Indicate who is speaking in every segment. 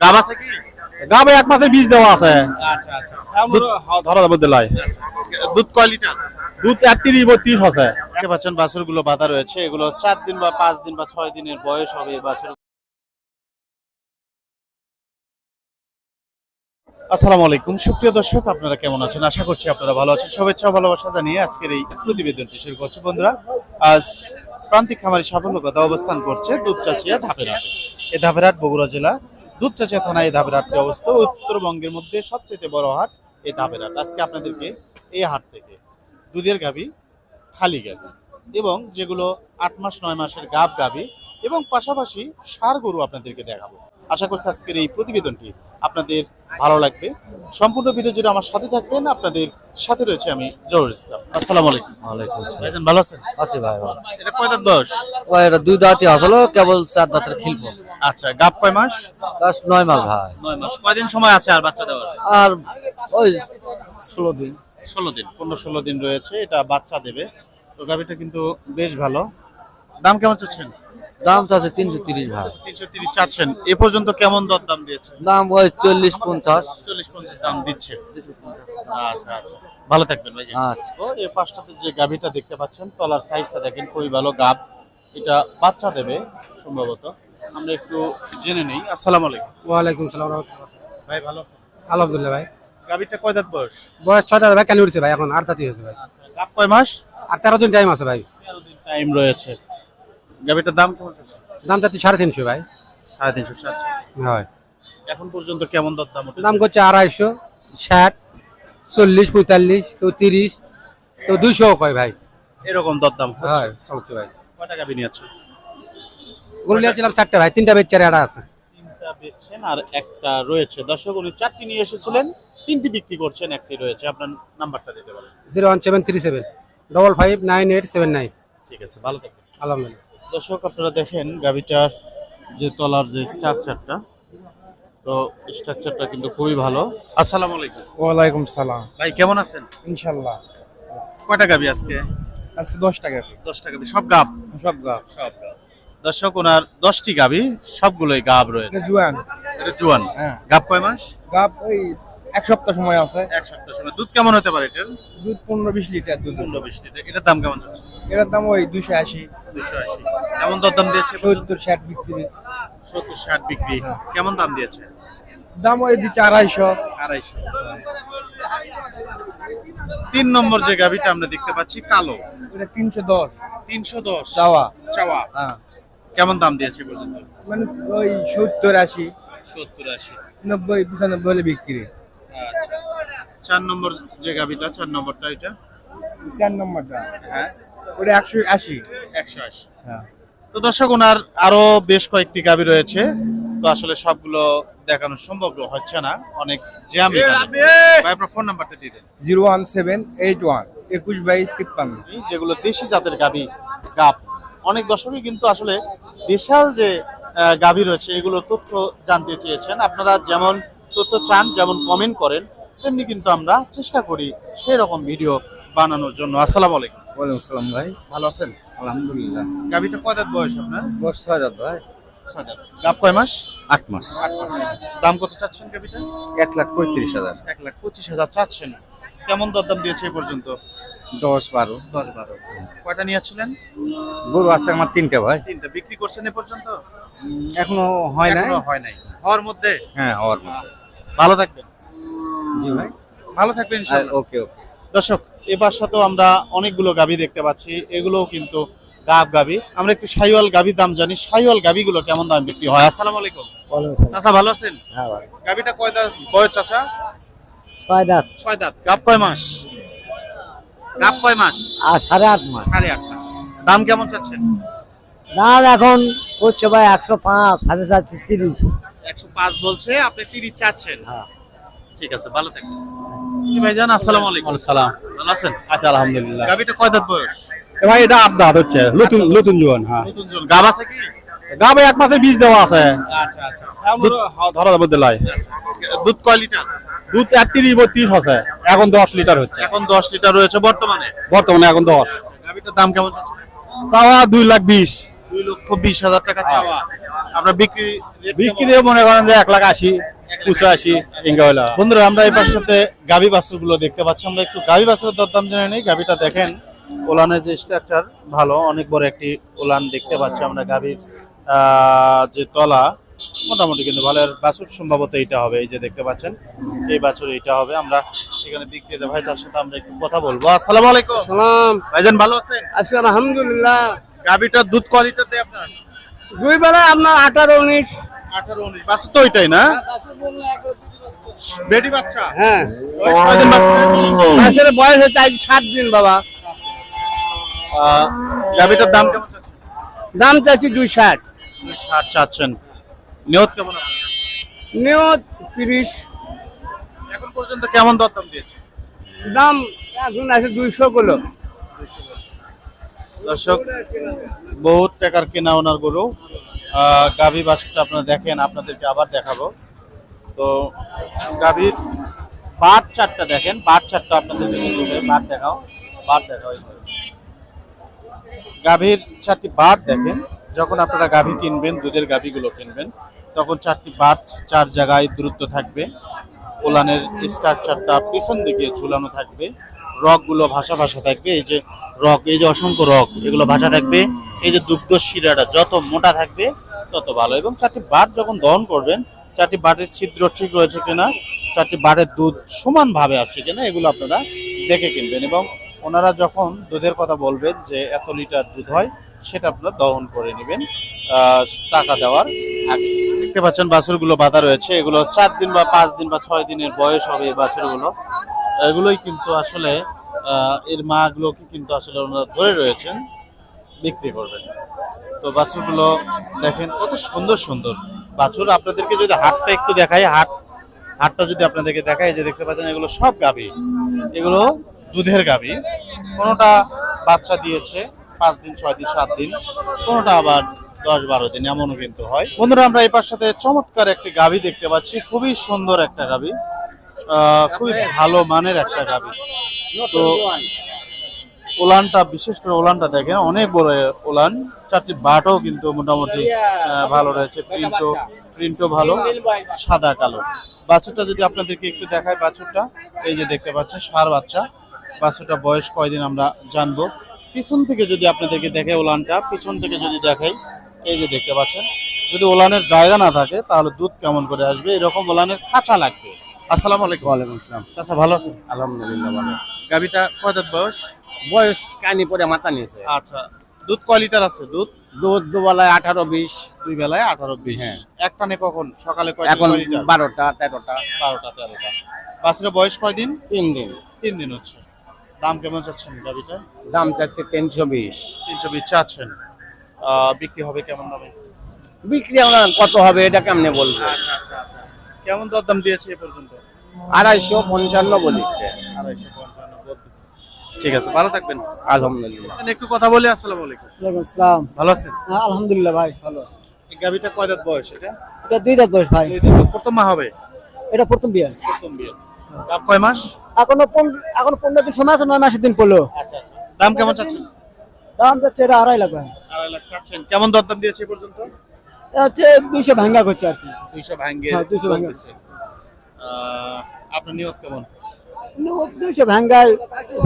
Speaker 1: গাব আছে কি?
Speaker 2: গাবে এক মাসের বীজ দেওয়া আছে।
Speaker 1: আচ্ছা আচ্ছা।
Speaker 2: ধরা যাবে দিলাই।
Speaker 1: দুধ কয় লিটার?
Speaker 2: দুধ একত্রিশ বত্রিশ আছে।
Speaker 1: দেখতে পাচ্ছেন বাছুরগুলো বাঁধা রয়েছে। এগুলো চার দিন বা পাঁচ দিন বা ছয় দিনের বয়স হবে এই বাছুর। আসসালামু আলাইকুম। সুপ্রিয় দর্শক আপনারা কেমন আছেন? আশা করছি আপনারা ভালো আছেন। শুভেচ্ছা ভালোবাসা জানিয়ে আজকের এই প্রতিবেদনটি শুরু করছি। বন্ধুরা আজ প্রান্তিক খামারি সাফল্য কথা অবস্থান করছে দুপচাচিয়া ধাপেরহাট। এই ধাপেরহাট বগুড়া জেলা দুপচাচিয়া থানায় এই ধাপের হাটটি অবস্থিত। উত্তরবঙ্গের মধ্যে সবচেয়ে বড় হাট এই ধাপের হাট। আজকে আপনাদেরকে এই হাট থেকে দুধের গাভী, খালি গাভী এবং যেগুলো আট মাস, নয় মাসের গাব গাভী এবং পাশাপাশি সার গরু আপনাদেরকে দেখাবো। আশা করছি আজকের এই প্রতিবেদনটি আপনাদের ভালো লাগবে। সম্পূর্ণ ভিডিও জুড়ে আমার সাথে থাকবেন। আপনাদের সাথে রয়েছে আমি জহুর ইসলাম। আসসালামু আলাইকুম।
Speaker 3: ওয়ালাইকুম আসসালাম।
Speaker 1: ভালো আছেন?
Speaker 3: আছে ভাই ভাই।
Speaker 1: এটা কয় দাঁত বয়স?
Speaker 3: ও এটা দুই দাঁতই আসলো কেবল চার দাঁতের খিলবো
Speaker 1: আচ্ছা গাব কয় মাস?
Speaker 3: দশ নয় মাস ভাই।
Speaker 1: নয় মাস। কয়দিন সময় আছে আর বাচ্চা দেওয়ার?
Speaker 3: আর ওই ষোলো দিন।
Speaker 1: ষোলো দিন পনেরো ষোলো দিন রয়েছে এটা বাচ্চা দেবে। তো গাভিটা কিন্তু বেশ ভালো। দাম কেমন চাচ্ছেন?
Speaker 3: দাম আছে তিনশো তিরিশ ভাই।
Speaker 1: তিনশো তিরিশ চাচ্ছেন। এ পর্যন্ত কেমন দর দাম দিয়েছে
Speaker 3: দাম ওই চল্লিশ পঞ্চাশ।
Speaker 1: চল্লিশ পঞ্চাশ দাম দিচ্ছে। আচ্ছা আচ্ছা। ভালো থাকবেন ভাই
Speaker 3: আচ্ছা।
Speaker 1: তো এই পাঁচটাতে যে গাভিটা দেখতে পাচ্ছেন তলার সাইজটা দেখেন খুবই ভালো গাব এটা বাচ্চা দেবে সম্ভবত। আমরা একটু জেনে নেই। আসসালামু আলাইকুম।
Speaker 4: ওয়ালাইকুম সালাম
Speaker 1: ভাই ভালো আছেন?
Speaker 4: আলহামদুলিল্লাহ ভাই।
Speaker 1: গাভিটা কয় দাঁত বয়স?
Speaker 4: বয়স ছয়টা ভাই কেন উঠছে ভাই এখন আট জাতি হয়েছে ভাই।
Speaker 1: গাব কয় মাস?
Speaker 4: আর তেরো দিন টাইম আছে ভাই।
Speaker 1: তেরো দিন টাইম রয়েছে। গাভিটার দাম কেমন চাচ্ছেন?
Speaker 4: দাম যাচ্ছে সাড়ে তিনশো ভাই।
Speaker 1: সাড়ে তিনশো চাচ্ছে
Speaker 4: হয়।
Speaker 1: এখন পর্যন্ত কেমন দর দাম
Speaker 4: দাম করছে আড়াইশো ষাট চল্লিশ পঁয়তাল্লিশ কেউ তিরিশ কেউ দুইশো কয় ভাই।
Speaker 1: এরকম দর দাম
Speaker 4: হয় চলছে ভাই।
Speaker 1: কয়টা গাভি নিয়েছে
Speaker 4: গরু নিয়েছিলাম চারটে ভাই তিনটা বেচারে আড়া আছে।
Speaker 1: তিনটা বেচছেন আর একটা রয়েছে। দর্শক উনি চারটি নিয়ে এসেছিলেন তিনটি বিক্রি করছেন একটি রয়েছে। আপনার নাম্বারটা দিতে পারেন।
Speaker 4: Zero one seven three seven double five nine eight seven nine.
Speaker 1: ঠিক আছে ভালো থাকবেন।
Speaker 4: আলহামদুলিল্লাহ।
Speaker 1: দর্শক আপনারা দেখেন গাভিটার যে তলার যে স্ট্রাকচারটা। তো স্ট্রাকচারটা কিন্তু খুবই ভালো। আসসালামু আলাইকুম।
Speaker 4: ওয়ালাইকুম সালাম।
Speaker 1: ভাই কেমন আছেন?
Speaker 4: ইনশাল্লাহ।
Speaker 1: কয়টা গাভি আজকে?
Speaker 4: আজকে দশ টাকা
Speaker 1: দশটা গাভি। সব গাব?
Speaker 4: সব গাছ
Speaker 1: সব গাব। দর্শক ওনার দশটি গাভি সবগুলোই গাব রয়েছে।
Speaker 4: জুয়ান।
Speaker 1: এটা জুয়ান।
Speaker 4: হ্যাঁ।
Speaker 1: গাব কয় মাস?
Speaker 4: গাপ ওই এক সপ্তাহ সময় আছে।
Speaker 1: এক সপ্তাহ সময়। দুধ কেমন হতে পারে এটার?
Speaker 4: দুধ পনেরো বিশ লিটার দুধ
Speaker 1: পনেরো বিশ লিটার। এটার দাম কেমন যাচ্ছে?
Speaker 4: এটার দাম ওই দুশো আশি।
Speaker 1: দুশো আশি। কেমন দরদাম দিয়েছে?
Speaker 4: সত্তর ষাট বিক্রি।
Speaker 1: সত্তর ষাট বিক্রি। কেমন দাম দিয়েছে?
Speaker 4: দাম ওই দিচ্ছে আড়াইশো।
Speaker 1: আড়াইশো। তিন নম্বর যে গাভিটা আমরা দেখতে পাচ্ছি কালো।
Speaker 4: এটা তিনশো দশ।
Speaker 1: তিনশো দশ।
Speaker 4: চাওয়া।
Speaker 1: চাওয়া।
Speaker 4: হ্যাঁ।
Speaker 1: কেমন দাম দিয়েছে পর্যন্ত?
Speaker 4: মানে ওই সত্তর আশি।
Speaker 1: সত্তর আশি।
Speaker 4: নব্বই পঁচানব্বই হলে বিক্রি।
Speaker 1: চার নম্বর যে গাভিটা চার নম্বরটা এটা?
Speaker 4: চার নম্বরটা।
Speaker 1: হ্যাঁ।
Speaker 4: ওটা একশো আশি।
Speaker 1: একশো আশি।
Speaker 4: হ্যাঁ।
Speaker 1: তো দর্শক ওনার আরও বেশ কয়েকটি গাভি রয়েছে। তো আসলে সবগুলো দেখানো সম্ভব হচ্ছে না। অনেক জ্যাম ভাই আপনার ফোন নাম্বারটা দিয়ে দেন।
Speaker 4: Zero one seven eight one একুশ বাইশ তিপ্পান্ন।
Speaker 1: যেগুলো দেশি জাতের গাভী গাব অনেক দর্শকই কিন্তু আসলে দেশাল যে আহ, গাভী রয়েছে এগুলোর তথ্য জানতে চেয়েছেন। আপনারা যেমন তথ্য চান যেমন কমেন্ট করেন তেমনি কিন্তু আমরা চেষ্টা করি সেই রকম ভিডিও বানানোর জন্য। আসসালামু আলাইকুম।
Speaker 4: ওয়ালাইকুম সালাম ভাই।
Speaker 1: ভালো আছেন?
Speaker 4: আলহামদুলিল্লাহ।
Speaker 1: গাভীটা কয় দাঁত বয়স আপনার?
Speaker 4: দশ ছয় ভাই।
Speaker 1: দাঁত। গাব কয় মাস?
Speaker 4: আট মাস।
Speaker 1: আট মাস। দাম কত চাচ্ছেন গাভীটা?
Speaker 4: এক লাখ পঁয়ত্রিশ হাজার।
Speaker 1: এক লাখ পঁচিশ হাজার চাচ্ছেন। কেমন দরদাম দিয়েছে পর্যন্ত?
Speaker 4: দশ বারো।
Speaker 1: দশ বারো। কয়টা নিয়েছিলেন?
Speaker 4: গরু আছে আমার তিনটে ভাই।
Speaker 1: তিনটা। বিক্রি করছেন এ পর্যন্ত?
Speaker 4: এখনও হয় নাই?
Speaker 1: হয় নাই। হওয়ার মধ্যে?
Speaker 4: হ্যাঁ হওয়ার
Speaker 1: আচ্ছা। ভালো থাকবেন।
Speaker 4: জি ভাই।
Speaker 1: ভালো থাকবেন ইনশাআল্লাহ।
Speaker 4: ওকে ওকে।
Speaker 1: দর্শক এবার সাথেও আমরা অনেকগুলো গাভী দেখতে পাচ্ছি। এগুলোও কিন্তু গাব গাভী। আমরা একটু সাইওয়াল গাভীর দাম জানি। সাইওয়াল গাভীগুলো কেমন দাম বিক্রি হয়? আসসালামু আলাইকুম। চাচা ভালো আছেন?
Speaker 4: হ্যাঁ ভাই
Speaker 1: গাভীটা কয় দাঁত? বয়স চাচা?
Speaker 4: ছয় দাঁত।
Speaker 1: ছয় দাঁত। গাব কয় মাস? গাব কয় মাস?
Speaker 4: আর সাড়ে আট মাস।
Speaker 1: সাড়ে আট মাস। দাম কেমন চাচ্ছেন?
Speaker 4: দাম এখন হচ্ছে ভাই একশো পাঁচ সাড়ে চারশো তিরিশ।
Speaker 1: একশো পাঁচ বলছে আপনি তিরিশ চাচ্ছেন।
Speaker 4: হ্যাঁ।
Speaker 1: ঠিক আছে ভালো থাকবেন। ভাইজান আসসালামু আলাইকুম।
Speaker 2: সালাম
Speaker 1: ভালো আছেন?
Speaker 2: আচ্ছা আলহামদুলিল্লাহ।
Speaker 1: গাভীটা কয় দাঁত বয়স?
Speaker 2: ভাই এটা আট দাঁত হচ্ছে। নতুন নতুন জোয়ান হ্যাঁ।
Speaker 1: নতুন জন গাব আছে কি?
Speaker 2: গাবে এক মাসের বীজ দেওয়া আছে।
Speaker 1: আচ্ছা আচ্ছা।
Speaker 2: দুধ ধরা যাবে দিলাই
Speaker 1: আচ্ছা। দুধ কয় লিটার?
Speaker 2: দুধ একত্রিশ বত্রিশ আছে। এখন দশ লিটার হচ্ছে।
Speaker 1: এখন দশ লিটার রয়েছে বর্তমানে?
Speaker 2: বর্তমানে এখন দশ।
Speaker 1: গাভীটার দাম কেমন
Speaker 2: চাওয়া দুই লাখ বিশ।
Speaker 1: দুই লক্ষ বিশ হাজার টাকা চাওয়া। আপনার বিক্রি
Speaker 2: বিক্রি? মনে করেন যে এক লাখ আশি পঁচাশি ইঙ্গা হইলা
Speaker 1: বন্ধুরা আমরা এই পাশটাতে গাভী বাছুরগুলো দেখতে পাচ্ছি। আমরা একটু গাভী বাছুরের দরদাম জেনে নেই। গাভীটা দেখেন ওলানের যে স্ট্রাকচার ভালো। অনেক বড় একটি ওলান দেখতে পাচ্ছি আমরা গাভীর আহ, যে তলা। মোটামুটি কিন্তু ভালো। আর বাছুর সম্ভবত এইটা হবে। এই যে দেখতে পাচ্ছেন এই বাছুর এইটা হবে। আমরা এখানে বিক্রেতা ভাই তার সাথে আমরা একটু কথা বলব। আসসালামু আলাইকুম।
Speaker 4: সালাম
Speaker 1: ভাইজান ভালো আছেন?
Speaker 4: আলহামদুলিল্লাহ।
Speaker 1: গাভীটার দুধ কোয়ালিটিতে আপনার?
Speaker 4: দুই বেলা আপনার আঠারো উনিশ।
Speaker 1: আঠারো উনিশ। বাছুর তো ওইটাই না? বেটি বাচ্চা?
Speaker 4: হ্যাঁ।
Speaker 1: বয়স কয়দিন?
Speaker 4: মাসের বয়স হচ্ছে আজ সাত দিন বাবা।
Speaker 1: আহ, গাভীটার দাম কেমন চাচ্ছেন?
Speaker 4: দাম চাচ্ছি দুই ষাট।
Speaker 1: দুই ষাট চাচ্ছেন। নিয়ত কেমন?
Speaker 4: নিয়ত তিরিশ।
Speaker 1: এখন পর্যন্ত কেমন দরদাম দিয়েছে?
Speaker 4: দাম এখন আছে দুইশো গুলো
Speaker 1: দর্শক, বহুত টাকার কেনা ওনার গরু। গাভী বাছুরটা আপনারা দেখেন, আপনাদেরকে আবার দেখাবো। তো গাভীর বাট চারটা দেখেন বাট চারটা আপনাদেরকে দেখাবে বাট দেখাও বাট দেখাও গাভীর চারটি বাট দেখেন, যখন আপনারা গাভী কিনবেন, দুধের গাভীগুলো কিনবেন, তখন চারটি বাট চার জায়গায় দূরত্ব থাকবে। ওলানের স্ট্রাকচারটা পিছন দিকে ঝুলানো থাকবে। রকগুলো ভাষা ভাষা থাকবে, এই যে রক, এই যে অসংখ্য রক, এগুলো ভাষা থাকবে, এই যে দুগ্ধ শিরাটা যত মোটা থাকবে, তত ভালো। এবং চারটি বাট যখন দহন করবেন, চারটি বাটের ছিদ্র ঠিক রয়েছে কিনা, চারটি বাটের দুধ সমানভাবে আসছে কিনা, এগুলো আপনারা দেখে কিনবেন। এবং ওনারা যখন দুধের কথা বলবেন যে এত লিটার দুধ হয়, সেটা আপনারা দহন করে নেবেন। টাকা দেওয়ার আগে। দেখতে পাচ্ছেন বাছুরগুলো বাঁধা রয়েছে, এগুলো চার দিন বা পাঁচ দিন বা ছয় দিনের বয়স হবে এই বাছুরগুলো। এগুলোই কিন্তু আসলে এর মাগুলোকে কিন্তু আসলে ওনারা ধরে রয়েছেন, বিক্রি করবেন। তো বাছুরগুলো দেখেন, কত সুন্দর সুন্দর বাছুর। আপনাদেরকে যদি হাটটা একটু দেখাই, হাট, হাটটা যদি আপনাদেরকে দেখাই, যে দেখতে পাচ্ছেন, এগুলো সব গাভী। এগুলো দুধের গাভী। কোনোটা বাচ্চা দিয়েছে পাঁচ দিন, ছয় দিন, সাত দিন, কোনোটা আবার দশ বারো দিন, এমনও কিন্তু হয়। বন্ধুরা, আমরা এই পাশ সাথে চমৎকার একটি গাভী দেখতে পাচ্ছি। খুবই সুন্দর একটা গাভী। খুবই ভালো মানের একটা গাভী তো ওলানটা, বিশেষ করে ওলানটা দেখেন, অনেক বড় ওলান। চারটি বাটও কিন্তু মোটামুটি ভালো রয়েছে। প্রিন্টও প্রিন্টও ভালো, সাদা, কালো। বাছুরটা যদি আপনাদেরকে একটু দেখায় বাছুরটা, এই যে দেখতে পাচ্ছেন, সার বাচ্চা। বাছুরটা বয়স কয়দিন আমরা জানব। পিছন থেকে যদি আপনাদেরকে দেখে ওলানটা, পিছন থেকে যদি দেখাই, এই যে দেখতে পাচ্ছেন। যদি ওলানের জায়গা না থাকে, তাহলে দুধ কেমন করে আসবে? এরকম ওলানের খাঁচা লাগবে। আসসালামু আলাইকুম।
Speaker 2: ওয়ালাইকুম আসসালাম।
Speaker 1: চাচা ভালো আছেন?
Speaker 2: আলহামদুলিল্লাহ ভালো।
Speaker 1: গাবিটা কয় দাঁত বয়স?
Speaker 2: বয়স কানি পরে মাথা নিয়েছে।
Speaker 1: আচ্ছা দুধ কয় লিটার আছে? দুধ?
Speaker 2: দুধ দুবেলায় আঠারো বিশ।
Speaker 1: দুই বেলায় আঠারো বিশ।
Speaker 2: হ্যাঁ।
Speaker 1: এক টানে কখন? সকালে
Speaker 2: এখন বারোটা তেরোটা।
Speaker 1: বারোটা তেরোটা। বাছুরের বয়স কয়দিন?
Speaker 2: তিন দিন।
Speaker 1: তিন দিন হচ্ছে। দাম কেমন চাচ্ছেন গাবিটা
Speaker 2: দাম চাচ্ছে তিনশো বিশ।
Speaker 1: তিনশো বিশ চাচ্ছেন। বিক্রি হবে কেমন দামে?
Speaker 2: বিক্রি আমরা কত হবে এটা কেমনে বলব?
Speaker 1: আচ্ছা আচ্ছা আচ্ছা। কেমন দরদাম দিয়েছে এ পর্যন্ত?
Speaker 2: আড়াইশো পঞ্চান্ন বলিচ্ছে
Speaker 1: আড়াইশো পঞ্চান্ন বলতেছে। ঠিক আছে ভালো থাকবেন।
Speaker 2: আলহামদুলিল্লাহ।
Speaker 1: একটু কথা বলি আসসালামু আলাইকুম।
Speaker 4: ওয়ালাইকুম
Speaker 1: ভালো আছেন?
Speaker 4: হ্যাঁ আলহামদুলিল্লাহ ভাই ভালো আছে।
Speaker 1: এই গাবিটা কয় দাঁত বয়স এটা?
Speaker 4: এটা দুই দাঁত বয়স ভাই।
Speaker 1: দুই দাঁত। প্রথম মা হবে?
Speaker 4: এটা প্রথম বিয়ে।
Speaker 1: প্রথম বিয়ে। দাম কয় মাস?
Speaker 4: এখনও পন- এখনও পনেরো দিন সময় আছে নয় মাসের দিন পড়ল।
Speaker 1: আচ্ছা আচ্ছা। দাম কেমন চাচ্ছেন?
Speaker 4: দাম যাচ্ছে এটা আড়াই লাখ ভাই।
Speaker 1: আড়াই লাখ চাচ্ছেন। কেমন দরদাম দিয়েছে এ পর্যন্ত?
Speaker 4: হচ্ছে দুইশো ভাঙ্গা করছে আর কি।
Speaker 1: দুইশো ভাঙ্গে
Speaker 4: হ্যাঁ, 200 ভাঙ্গে।
Speaker 1: বলতেছে। আহ, আপনার নিয়ত কেমন?
Speaker 4: দুইশো ভাঙ্গায়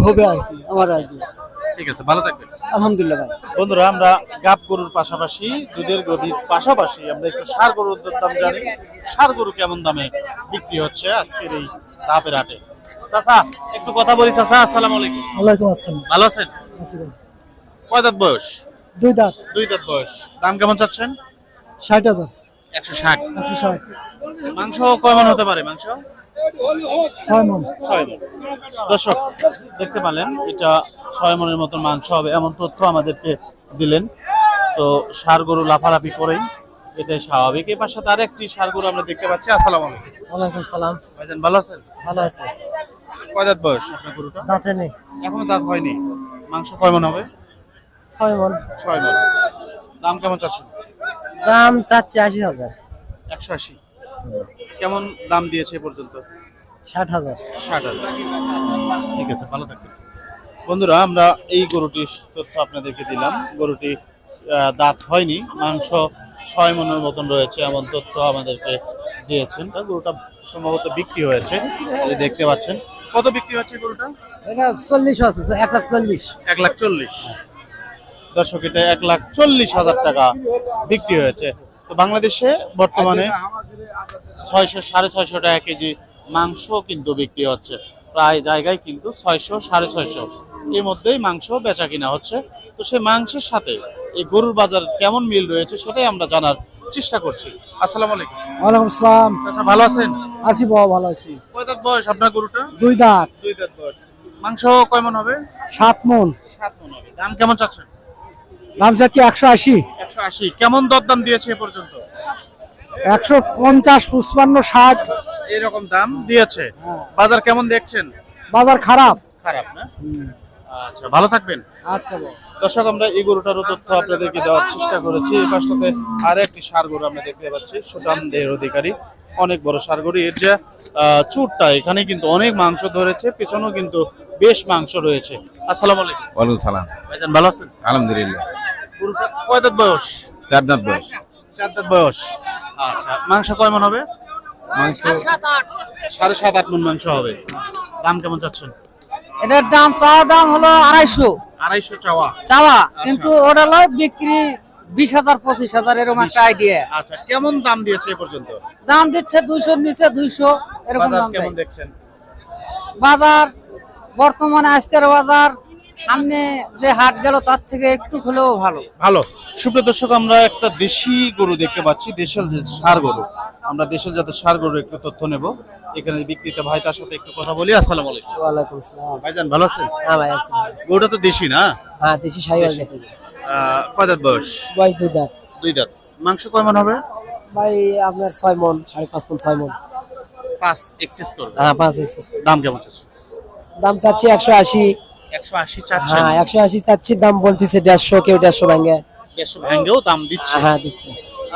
Speaker 4: হবে আর কি আমার আর কি।
Speaker 1: ঠিক আছে ভালো থাকবেন।
Speaker 4: আলহামদুলিল্লাহ ভাই।
Speaker 1: বন্ধুরা আমরা গাব গরুর পাশাপাশি দুধের গরুর পাশাপাশি আমরা একটু সার গরুর দাম জানি। সার গরু কেমন দামে বিক্রি হচ্ছে আজকের এই ধাপের হাটে? চাচা একটু কথা বলি চাচা আসসালামু আলাইকুম।
Speaker 4: ওয়ালাইকুম আসসালাম।
Speaker 1: ভালো আছেন? কয় দাঁত বয়স?
Speaker 4: দুই দাঁত।
Speaker 1: দুই দাঁত বয়স। দাম কেমন চাচ্ছেন?
Speaker 4: ষাট হাজার।
Speaker 1: একশো ষাট।
Speaker 4: একশো ষাট।
Speaker 1: মাংস কয় মন হতে পারে? মাংস?
Speaker 4: ছয় মন।
Speaker 1: ছয় মন। দর্শক দেখতে পেলেন এটা ছয় মনের মতো মাংস হবে এমন তথ্য আমাদেরকে দিলেন। তো সার গরু লাফালাফি করেই এটাই স্বাভাবিক। এই পাশে তার একটি সার গরু আমরা দেখতে পাচ্ছি। আসসালাম আলাইকুম।
Speaker 4: সালাম।
Speaker 1: ভাইজান ভালো আছেন?
Speaker 4: ভালো আছে।
Speaker 1: কয় দাঁত বয়স আপনার গরুটা?
Speaker 4: দাঁতে নেই।
Speaker 1: এখনও দাঁত হয়নি। মাংস কয় মন হবে?
Speaker 4: ছয় মন।
Speaker 1: ছয় মন। দাম কেমন চাচ্ছেন?
Speaker 4: দাম চাচ্ছে আশি হাজার।
Speaker 1: একশো আশি। কেমন দাম দিয়েছে এ পর্যন্ত?
Speaker 4: ষাট হাজার।
Speaker 1: ষাট হাজার। ঠিক আছে ভালো থাকবেন। বন্ধুরা আমরা এই গরুটির তথ্য আপনাদেরকে দিলাম। গরুটি দাঁত হয়নি মাংস ছয় মনের মতন রয়েছে এমন তথ্য আমাদেরকে দিয়েছেন। গরুটা সম্ভবত বিক্রি হয়েছে দেখতে পাচ্ছেন। কত বিক্রি হচ্ছে গরুটা?
Speaker 4: এটা চল্লিশ আছে এক লাখ চল্লিশ।
Speaker 1: এক লাখ চল্লিশ। দর্শক এটা এক লাখ চল্লিশ হাজার টাকা বিক্রি হয়েছে। তো বাংলাদেশে বর্তমানে ছয়শো সাড়ে ছয়শো টাকা কেজি মাংস কিন্তু বিক্রি হচ্ছে। প্রায় জায়গায় কিন্তু ছয়শো সাড়ে ছয়শো। এর মধ্যেই মাংস বেচা কিনা হচ্ছে। তো সেই মাংসের সাথে এই গরুর বাজার কেমন মিল রয়েছে সেটাই আমরা জানার চেষ্টা করছি। আসসালামু আলাইকুম।
Speaker 4: ওয়ালাইকুম আসসালাম
Speaker 1: আচ্ছা ভালো আছেন?
Speaker 4: আছি বাবা ভালো আছি।
Speaker 1: কয় দাঁত বয়স আপনার গরুটা?
Speaker 4: দুই দাঁত।
Speaker 1: দুই দাঁত বয়স। মাংস কয় মন হবে?
Speaker 4: সাত মন।
Speaker 1: সাত মন হবে। দাম কেমন চাচ্ছেন?
Speaker 4: দাম চাচ্ছি একশো আশি।
Speaker 1: একশো আশি। কেমন দরদাম দিয়েছে এ পর্যন্ত?
Speaker 4: একশো পঞ্চাশ পঁচপান্ন ষাট।
Speaker 1: এরকম দাম দিয়েছে। বাজার কেমন দেখছেন?
Speaker 4: বাজার খারাপ।
Speaker 1: খারাপ না? আচ্ছা ভালো থাকবেন।
Speaker 4: আচ্ছা
Speaker 1: দর্শক আমরা এই গরুটারও তথ্য আপনাদেরকে দেওয়ার চেষ্টা করেছি। এই পাশটাতে আর একটি সার গরু আমরা দেখতে পাচ্ছি সুটান দেহের অধিকারী। অনেক বড় সার গরু। এর যে আহ, চুটটা এখানে কিন্তু অনেক মাংস ধরেছে পেছনেও কিন্তু বেশ মাংস রয়েছে। আসসালামু আলাইকুম।
Speaker 2: ওয়ালাইকুম সালাম।
Speaker 1: ভাইজান ভালো আছেন?
Speaker 2: আলহামদুলিল্লাহ।
Speaker 1: গরুটা কয় দাঁত বয়স?
Speaker 2: চার দাঁত বয়স।
Speaker 1: চার দাঁত বয়স। আচ্ছা মাংস কয় মন হবে?
Speaker 2: মাংস
Speaker 1: সাড়ে সাত আট মন মাংস হবে। দাম কেমন চাচ্ছেন?
Speaker 5: এটার দাম চাওয়া দাম হলো আড়াইশো।
Speaker 1: আড়াইশো চাওয়া।
Speaker 5: চাওয়া কিন্তু ওটা হলো বিক্রি বিশ হাজার পঁচিশ হাজার এরকম একটা আইডিয়া
Speaker 1: আচ্ছা কেমন দাম দিয়েছে এ পর্যন্ত?
Speaker 5: দাম দিচ্ছে দুইশোর নিচে দুইশো এরকম দাম
Speaker 1: কেমন দেখছেন?
Speaker 5: বাজার বর্তমানে আজকের বাজার সামনে যে হাট গেল তার থেকে একটু হলেও ভালো।
Speaker 1: ভালো। সুপ্রিয় দর্শক আমরা একটা দেশি গরু দেখতে পাচ্ছি দেশের যে সার গরু। আমরা দেশের যাতে সার গরু একটু তথ্য নেব। এখানে বিক্রেতা ভাই তার সাথে একটু কথা বলি। আসসালামু আলাইকুম।
Speaker 4: আসসালাম
Speaker 1: ভাইজান ভালো আছেন?
Speaker 4: হ্যাঁ ভাই আছে।
Speaker 1: গরুটা তো দেশি না?
Speaker 4: হ্যাঁ দেশি সাইওয়াল দেখে
Speaker 1: আহ, কয় দাঁত বয়স?
Speaker 4: বয়স দুই দাঁত।
Speaker 1: দুই দাঁত। মাংস কয় মন হবে?
Speaker 4: ভাই আপনার ছয় মন সাড়ে পাঁচ মন ছয় মন।
Speaker 1: পাঁচ এক্সেস করবে।
Speaker 4: হ্যাঁ পাঁচ এক্সেস
Speaker 1: দাম কেমন চাচ্ছে
Speaker 4: দাম চাচ্ছি একশো আশি। হ্যাঁ একশো আশি চাচ্ছি দাম বলতেছে দেড়শো কেউ দেড়শো ভাঙে।
Speaker 1: দেড়শো ভেঙ্গেও দাম দিচ্ছে।
Speaker 4: হ্যাঁ দিচ্ছে।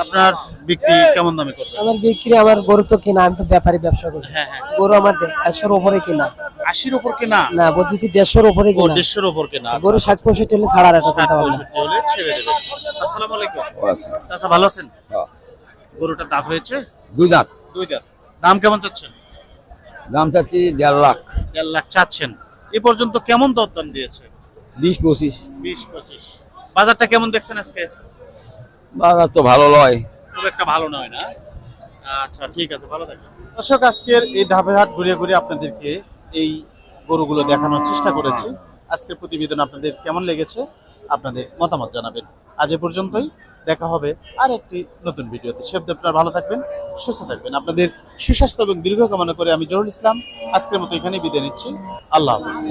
Speaker 1: আপনার বিক্রি কেমন দামে করবে
Speaker 4: আমার বিক্রি আমার গরু তো কিনা আমি তো ব্যাপারী ব্যবসা করি।
Speaker 1: হ্যাঁ হ্যাঁ।
Speaker 4: গরু আমার দেড়শোর উপরে কিনা।
Speaker 1: আশির উপর কেনা?
Speaker 4: না বলতেছি দেড়শোর উপরে কিনা।
Speaker 1: দেড়শোর উপর কেনা।
Speaker 4: গরু ষাট পঁয়ষট্টি হলে ছাড়ার একটা চিন্তা ভাবনা।
Speaker 1: হলে ছেড়ে দেবেন। আসসালামু আলাইকুম। চাচা ভালো আছেন? দাঁত হয়েছে?
Speaker 2: দুই দাঁত।
Speaker 1: দুই দাঁত। দাম কেমন চাচ্ছেন?
Speaker 2: দাম চাচ্ছি দেড় লাখ।
Speaker 1: দেড় লাখ চাচ্ছেন। এ পর্যন্ত কেমন দর দাম দিয়েছে?
Speaker 2: বিশ পঁচিশ।
Speaker 1: বিশ পঁচিশ। বাজারটা কেমন দেখছেন আজকে?
Speaker 2: বাজার তো ভালো নয়।
Speaker 1: খুব একটা ভালো নয় না? আচ্ছা ঠিক আছে ভালো থাকবেন। দর্শক আজকের এই ধাপের হাট ঘুরিয়ে ঘুরিয়ে আপনাদেরকে এই গরুগুলো দেখানোর চেষ্টা করেছি। আজকের প্রতিবেদন আপনাদের কেমন লেগেছে আপনাদের মতামত জানাবেন। আজ এ পর্যন্তই। দেখা হবে আর একটি নতুন ভিডিওতে। সে অবধি আপনারা ভালো থাকবেন, সুস্থ থাকবেন। আপনাদের সুস্বাস্থ্য এবং দীর্ঘ কামনা করে আমি জহুরুল ইসলাম, আজকের মতো এখানেই বিদায় নিচ্ছি। আল্লাহ হাফিজ।